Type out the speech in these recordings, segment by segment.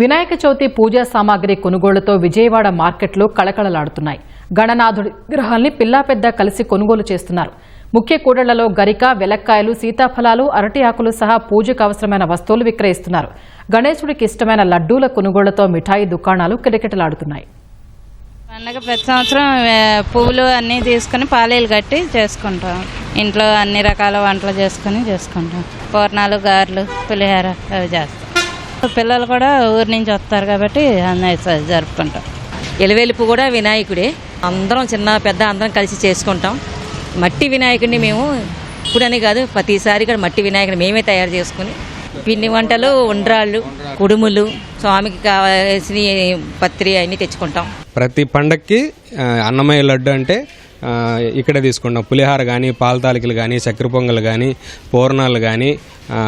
వినాయక చవితి పూజా సామాగ్రి కొనుగోలుతో విజయవాడ మార్కెట్లు కళకళలాడుతున్నాయి. గణనాథుడి విగ్రహాల్ని పిల్లా పెద్ద కలిసి కొనుగోలు చేస్తున్నారు. ముఖ్య కూడళ్ళలో గరిక వెలక్కాయలు సీతాఫలాలు అరటి ఆకులు సహా పూజకు అవసరమైన వస్తువులు విక్రయిస్తున్నారు. గణేశుడికి ఇష్టమైన లడ్డూల కొనుగోళ్ళతో మిఠాయి దుకాణాలు కిటకిటలాడుతున్నాయి. పండగ ప్రతి సంవత్సరం పువ్వులు అన్నీ తీసుకుని పాలీలు కట్టి చేసుకుంటాం. ఇంట్లో అన్ని రకాల వంటలు చేసుకుని చేసుకుంటాం. పూర్ణాలు గారెలు పులిహోర అవి చేస్తాం. పిల్లలు కూడా ఊరి నుంచి వస్తారు కాబట్టి అన్నీ స- జరుపుకుంటాం. ఎలవేలుపు కూడా వినాయకుడే. అందరం చిన్న పెద్ద అందరం కలిసి చేసుకుంటాం. మట్టి వినాయకుడిని మేము ఇప్పుడని కాదు ప్రతిసారి కూడా మట్టి వినాయకుడిని మేమే తయారు చేసుకుని పిండి వంటలు ఉండ్రాళ్ళు కుడుములు స్వామికి కావాల్సిన పత్రి అన్నీ తెచ్చుకుంటాం. ప్రతి పండక్కి అన్నమయ్య లడ్డు అంటే ఇక్కడే తీసుకుంటాం పులిహార కానీ పాలతాలికలు కానీ చక్కెర పొంగలు కానీ పూర్ణాలు కానీ ఆ,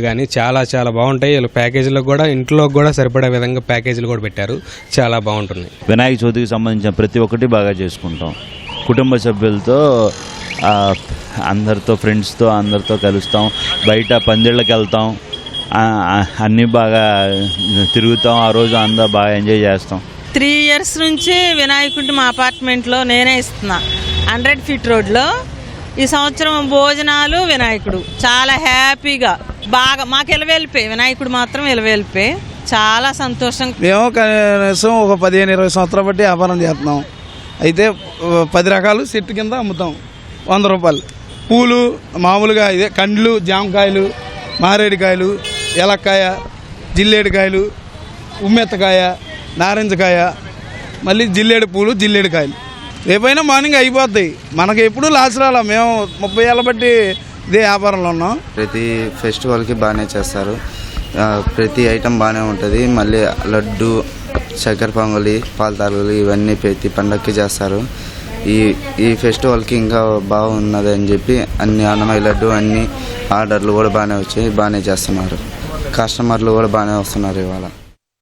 కానీ చాలా చాలా బాగుంటాయి. వీళ్ళ ప్యాకేజీలకు కూడా ఇంట్లో కూడా సరిపడే విధంగా ప్యాకేజీలు కూడా పెట్టారు. చాలా బాగుంటున్నాయి. వినాయక చవితికి సంబంధించిన ప్రతి ఒక్కటి బాగా చేసుకుంటాం. కుటుంబ సభ్యులతో అందరితో ఫ్రెండ్స్తో అందరితో కలుస్తాం. బయట పందిళ్ళకి వెళ్తాం. అన్నీ బాగా తిరుగుతాం. ఆ రోజు అంతా బాగా ఎంజాయ్ చేస్తాం. త్రీ ఇయర్స్ నుంచి వినాయకుడిని మా అపార్ట్మెంట్లో నేనే ఇస్తున్నా. హండ్రెడ్ ఫీట్ రోడ్లో. ఈ సంవత్సరం భోజనాలు వినాయకుడు. చాలా హ్యాపీగా. బాగా మాకు ఎలవేలిపే వినాయకుడు మాత్రం ఎలవేలిపే చాలా సంతోషం. మేము కనీసం ఒక పదిహేను ఇరవై సంవత్సరాలు బట్టి వ్యాపారం చేస్తున్నాం. అయితే పది రకాలు సెట్ కింద అమ్ముతాం. వంద రూపాయలు. పూలు మామూలుగా ఇదే కండ్లు జామకాయలు మారేడికాయలు ఎలక్కాయ జిల్లేడికాయలు ఉమ్మెత్తకాయ నారింజకాయ మళ్ళీ జిల్లేడు పూలు జిల్లేడుకాయలు రేపైనా మార్నింగ్ అయిపోతాయి. మనకి ఎప్పుడు లాస్ రాలా? మేము ముప్పై ఏళ్ళ బట్టి ఇదే వ్యాపారంలో ఉన్నాం. ప్రతి ఫెస్టివల్కి బాగానే చేస్తారు. ప్రతి ఐటెం బాగానే ఉంటుంది. మళ్ళీ లడ్డు చక్కెర పొంగలి పాల ఇవన్నీ ప్రతి పండక్కి చేస్తారు. ఈ ఈ ఫెస్టివల్కి ఇంకా బాగున్నది అని చెప్పి అన్ని అన్నమయ్య లడ్డు అన్ని ఆర్డర్లు కూడా బాగానే వచ్చాయి. బాగానే చేస్తున్నారు. కస్టమర్లు కూడా బాగానే వస్తున్నారు ఇవాళ.